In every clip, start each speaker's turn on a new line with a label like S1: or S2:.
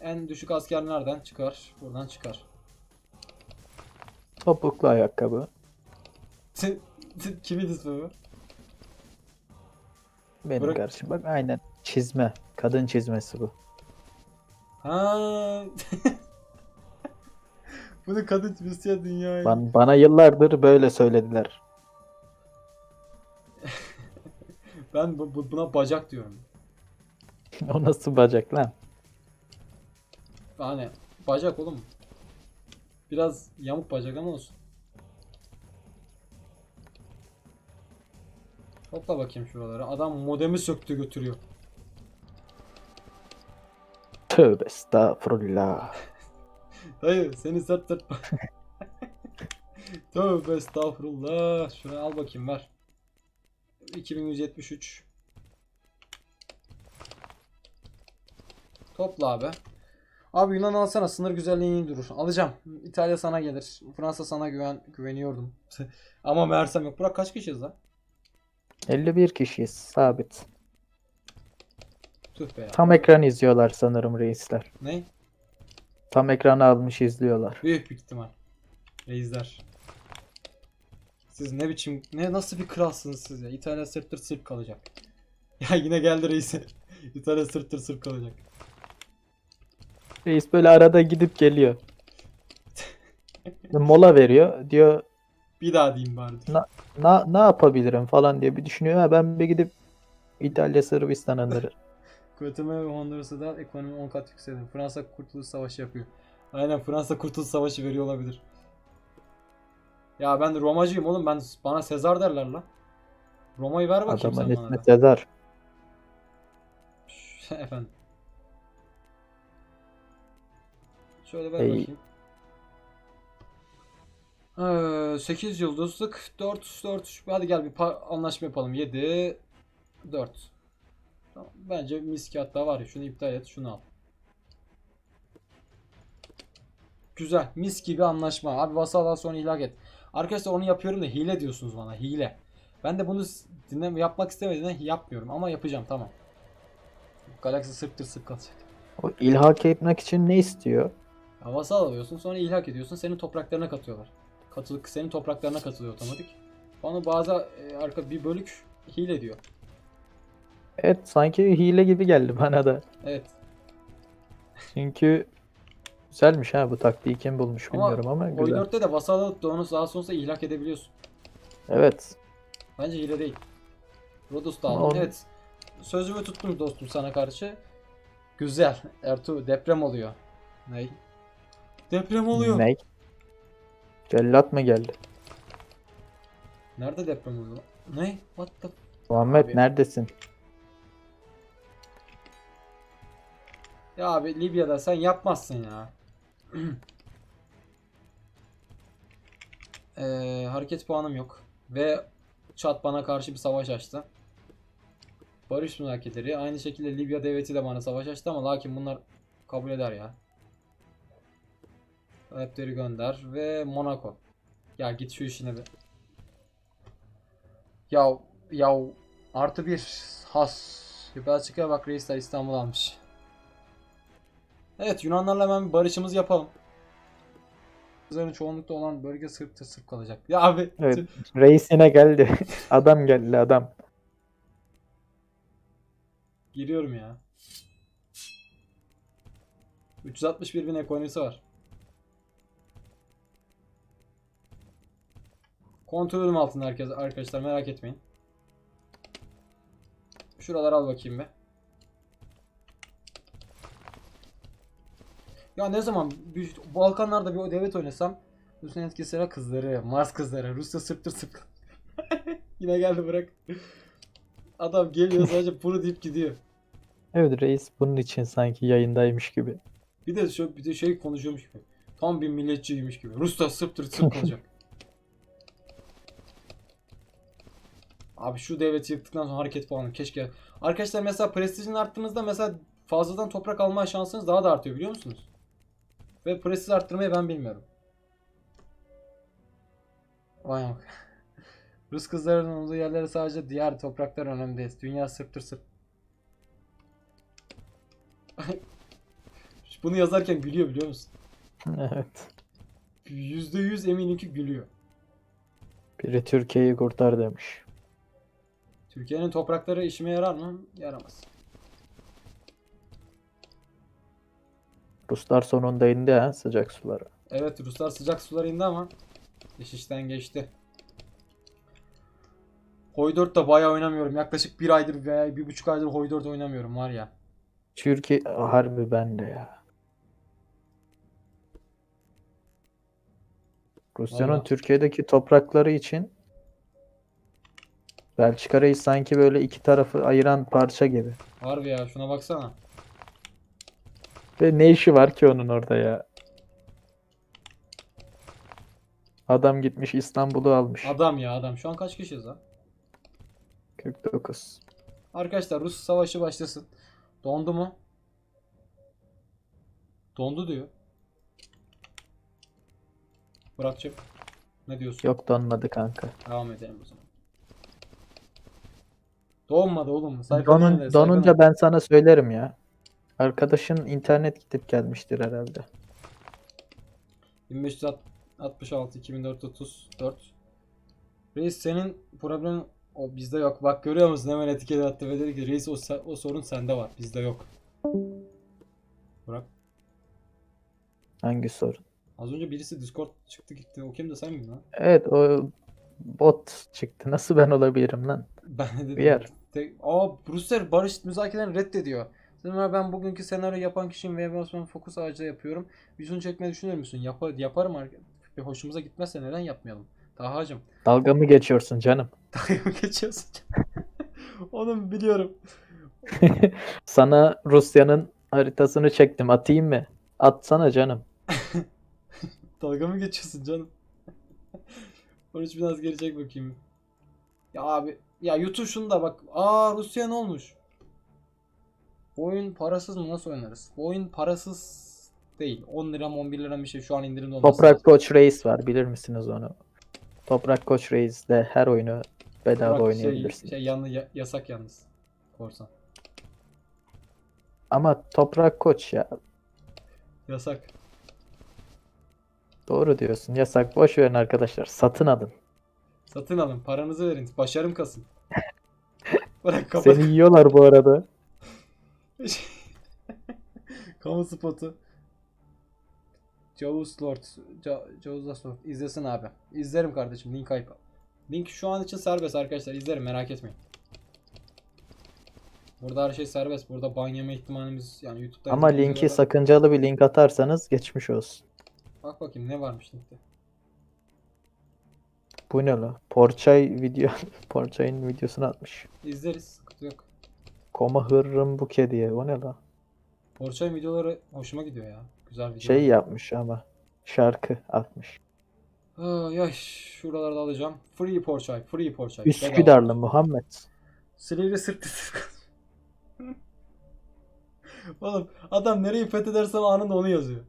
S1: En düşük asker nereden çıkar? Buradan çıkar.
S2: Topuklu ayakkabı.
S1: Kimin ismi bu?
S2: Benim
S1: Bırak-
S2: kardeşim. Bak aynen çizme. Kadın çizmesi bu.
S1: Ha. Bunu kadın Hristiyan dünyayı.
S2: Ban- bana yıllardır böyle söylediler.
S1: Ben bu, bu- buna bacak diyorum.
S2: o nasıl bacak lan?
S1: Yani bacak oğlum. Biraz yamuk bacak ama olsun. Topla bakayım şuraları. Adam modemi söktü götürüyor.
S2: Tövbe estağfurullah.
S1: Dayı seni sert sert Tövbe estağfurullah. Şunu al bakayım ver. 2173. Topla abi. Abi Yunan alsana sınır güzelliğin iyi durur. Alacağım. İtalya sana gelir. Fransa sana güven güveniyordum. Ama meğersem yok. Burak kaç kişiyiz lan?
S2: 51 kişiyiz sabit.
S1: Tüh be ya.
S2: Tam ekran izliyorlar sanırım reisler.
S1: Ne?
S2: Tam ekranı almış izliyorlar.
S1: Büyük bir ihtimal. Reisler. Siz ne biçim, ne nasıl bir kralsınız siz ya? İtalya sırtır sırp kalacak. Ya yine geldi reis. İtalya sırtır sırp kalacak.
S2: Reis böyle arada gidip geliyor. Mola veriyor. Diyor
S1: Bir daha diyeyim bari.
S2: na, ne yapabilirim falan diye bir düşünüyor. Ha, ben bir gidip İtalya Sırbistan alırım.
S1: Guatemala ve Honduras'ta da ekonomi 10 kat yükseldi. Fransa Kurtuluş Savaşı yapıyor. Aynen Fransa Kurtuluş Savaşı veriyor olabilir. Ya ben Romacıyım oğlum. Ben bana Sezar derler lan. Roma'yı ver bakayım
S2: Adamın
S1: sen bana. da.
S2: Sezar.
S1: Efendim. Şöyle ver
S2: Ey.
S1: bakayım. Ee, 8 yıldızlık 4 4 hadi gel bir anlaşma yapalım 7 4 tamam. Bence miski hatta var ya şunu iptal et şunu al Güzel mis gibi anlaşma abi vasaldan sonra ihlak et Arkadaşlar onu yapıyorum da hile diyorsunuz bana hile Ben de bunu dinleme yapmak istemediğimden yapmıyorum ama yapacağım tamam Galaxy sırttır kalacak
S2: O ilhak etmek için ne istiyor?
S1: Ya vasal alıyorsun sonra ihlak ediyorsun senin topraklarına katıyorlar. Katılık senin topraklarına katılıyor otomatik. Bana bazı e, arka bir bölük hile diyor.
S2: Evet sanki hile gibi geldi bana da.
S1: Evet.
S2: Çünkü güzelmiş ha bu taktiği kim bulmuş
S1: Ama
S2: bilmiyorum ama güzel.
S1: 4'te de vasal alıp da onu daha sonrasında ihlak edebiliyorsun.
S2: Evet.
S1: Bence hile değil. Rodos da aldım. Evet. Sözümü tuttum dostum sana karşı. Güzel. Ertuğ deprem oluyor. Ney? Deprem oluyor.
S2: Ne? Cellat mı geldi?
S1: Nerede deprem oluyor? Ne? What the
S2: Muhammed
S1: Abi.
S2: neredesin?
S1: Ya abi Libya'da sen yapmazsın ya. Ee, hareket puanım yok. Ve Çat bana karşı bir savaş açtı. Barış müzakereleri. Aynı şekilde Libya devleti de bana savaş açtı ama lakin bunlar kabul eder ya. Talepleri gönder ve Monaco. Ya git şu işine be. Ya ya artı bir has. Belçika'ya bak reisler İstanbul almış. Evet Yunanlarla hemen bir barışımızı yapalım. Kızların çoğunlukta olan bölge Sırp'ta Sırp kalacak. Ya abi
S2: Evet. Reis yine geldi. adam geldi adam.
S1: giriyorum ya. 361 bin ekonomisi var. Kontrolüm altında herkes arkadaşlar merak etmeyin. Şuraları al bakayım be. Ya ne zaman bir, Balkanlarda bir devlet oynasam Rusya'nın etkisiyle kızları, Mars kızları, Rusya sırttır sık. Yine geldi bırak. Adam geliyor sadece bunu deyip gidiyor.
S2: Evet reis bunun için sanki yayındaymış gibi.
S1: Bir de şu bir de şey konuşuyormuş gibi. Tam bir milletçiymiş gibi. Rusya sırptır sırp kalacak. Abi şu devleti yıktıktan sonra hareket puanı keşke. Arkadaşlar mesela prestijini arttığınızda mesela fazladan toprak alma şansınız daha da artıyor biliyor musunuz? Ve prestij arttırmayı ben bilmiyorum. Vay bak. Rus kızlarının olduğu yerlere sadece diğer topraklar önemli değil. Dünya sırptır sırp. Bunu yazarken gülüyor biliyor musun?
S2: Evet.
S1: %100 eminim ki gülüyor.
S2: Biri Türkiye'yi kurtar demiş.
S1: Türkiye'nin toprakları işime yarar mı? Yaramaz.
S2: Ruslar sonunda indi ha sıcak sulara.
S1: Evet Ruslar sıcak sulara indi ama iş işten geçti. Hoy 4 da bayağı oynamıyorum. Yaklaşık bir aydır veya bir buçuk aydır Hoy 4 oynamıyorum var ya.
S2: Türkiye harbi bende ya. Rusya'nın
S1: Vallahi.
S2: Türkiye'deki toprakları için Belçika Reis sanki böyle iki tarafı ayıran parça gibi.
S1: Harbi ya şuna baksana.
S2: Ve ne işi var ki onun orada ya? Adam gitmiş İstanbul'u almış.
S1: Adam ya adam. Şu an kaç kişiyiz ha?
S2: 49.
S1: Arkadaşlar Rus savaşı başlasın. Dondu mu? Dondu diyor. Burak'cığım ne diyorsun?
S2: Yok donmadı kanka.
S1: Devam edelim o zaman. Donmadı oğlum.
S2: Donun, donunca ben sana söylerim ya. Arkadaşın internet gidip gelmiştir herhalde.
S1: 1566 2434 Reis senin problemin o bizde yok. Bak görüyor musun hemen etiket attı ve dedi ki reis o, o sorun sende var. Bizde yok. Burak.
S2: Hangi sorun?
S1: Az önce birisi Discord çıktı gitti. O kimdi sen miydin lan?
S2: Evet o bot çıktı. Nasıl ben olabilirim lan?
S1: Ben de dedim.
S2: Bir yer.
S1: Tek, aa Brüssel barış müzakerelerini reddediyor. Sonra ben bugünkü senaryo yapan kişiyim ve Osman Fokus ağacı yapıyorum. Yüzünü çekmeyi düşünür müsün? Yapar, yaparım. Bir hoşumuza gitmezse neden yapmayalım? Tahacım.
S2: Dalga mı geçiyorsun canım?
S1: Dalga mı geçiyorsun? Onu biliyorum.
S2: Sana Rusya'nın haritasını çektim. Atayım mı? Atsana canım.
S1: Dalga mı geçiyorsun canım? Barış biraz geri çek bakayım. Ya abi ya YouTube şunu da bak. Aa Rusya ne olmuş? Bu oyun parasız mı? Nasıl oynarız? Bu oyun parasız değil. 10 lira mı 11 lira bir şey şu an indirimde olması
S2: Toprak. Koç Reis var. Bilir misiniz onu? Toprak Koç Reis'de her oyunu bedava
S1: Bırak
S2: oynayabilirsin.
S1: Şey, şey yanlı, ya- yasak yalnız. Korsan.
S2: Ama Toprak Koç ya.
S1: Yasak.
S2: Doğru diyorsun. Yasak. Boş verin arkadaşlar. Satın alın.
S1: Satın alın. Paranızı verin. Başarım kasın. Bırak kapat.
S2: Seni yiyorlar bu arada.
S1: Kamu spotu. Jaws Lord. Ja Jaws Lord. İzlesin abi. İzlerim kardeşim. Link ayıp. Link şu an için serbest arkadaşlar. İzlerim merak etmeyin. Burada her şey serbest. Burada ban yeme ihtimalimiz yani YouTube'da
S2: Ama linki
S1: videolarda-
S2: sakıncalı bir link atarsanız geçmiş olsun.
S1: Bak bakayım ne varmış linkte.
S2: Bu ne la? Porçay video. Porçay'ın videosunu atmış.
S1: İzleriz. Sıkıntı yok.
S2: Koma hırrım bu kediye. O ne la?
S1: Porçay videoları hoşuma gidiyor ya. Güzel video.
S2: Şey yapmış ama. Şarkı atmış.
S1: Ay ay şuralarda alacağım. Free Porçay. Free Porçay.
S2: Üsküdarlı Muhammed.
S1: Silivri sırt Oğlum adam nereyi fethedersem anında onu yazıyor.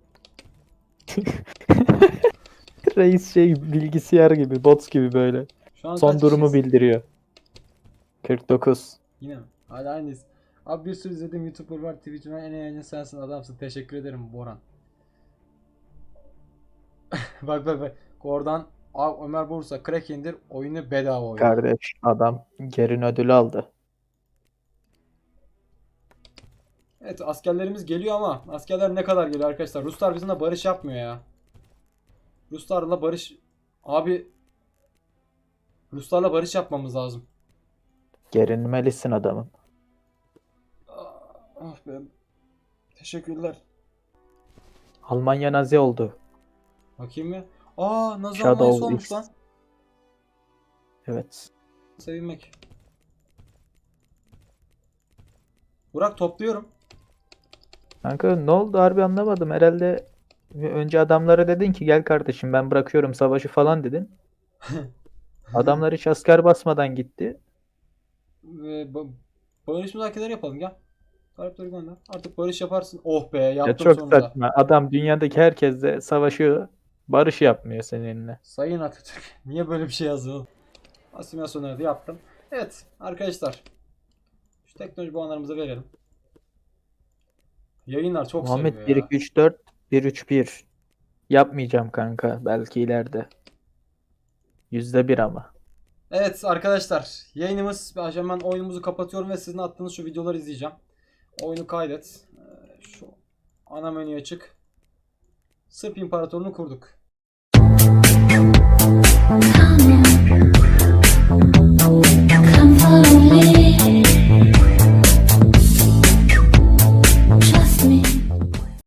S2: Reis şey bilgisayar gibi, bot gibi böyle.
S1: Şu an
S2: Son durumu
S1: kişiyiz?
S2: bildiriyor. 49.
S1: Yine mi? Hala aynıyız. Abi bir sürü izlediğim YouTuber var. Twitch'den en eğlenceli sensin adamsın. Teşekkür ederim Boran. bak bak bak. Oradan Abi Ömer Bursa crack indir oyunu bedava oyna.
S2: Kardeş adam Gerin ödülü aldı.
S1: Evet askerlerimiz geliyor ama askerler ne kadar geliyor arkadaşlar? Ruslar bizimle barış yapmıyor ya. Ruslarla barış abi Ruslarla barış yapmamız lazım.
S2: Gerinmelisin adamın.
S1: Ah be. Teşekkürler.
S2: Almanya Nazi oldu.
S1: Bakayım ya. Aa Nazi
S2: Shadow
S1: Almanya'sı olmuş
S2: X.
S1: lan.
S2: Evet.
S1: Sevinmek. Burak topluyorum.
S2: Kanka ne oldu harbi anlamadım. Herhalde önce adamlara dedin ki gel kardeşim ben bırakıyorum savaşı falan dedin. Adamlar hiç asker basmadan gitti.
S1: Ve ba- barış müzakereleri yapalım gel. Talepleri gönder. Artık barış yaparsın. Oh be
S2: Ya
S1: yaptım
S2: çok
S1: sonunda.
S2: saçma. Adam dünyadaki herkesle savaşıyor. Barış yapmıyor seninle.
S1: Sayın Atatürk. Niye böyle bir şey yazdın? Asimilasyonları da yaptım. Evet arkadaşlar. Şu teknoloji puanlarımızı verelim. Yayınlar çok
S2: Muhammed
S1: sarıyor
S2: 1
S1: ya.
S2: 2 3 4 1 3 1. Yapmayacağım kanka belki ileride. Yüzde bir ama.
S1: Evet arkadaşlar yayınımız ben oyunumuzu kapatıyorum ve sizin attığınız şu videoları izleyeceğim. Oyunu kaydet. Ee, şu ana menüye çık. Sırp İmparatorunu kurduk.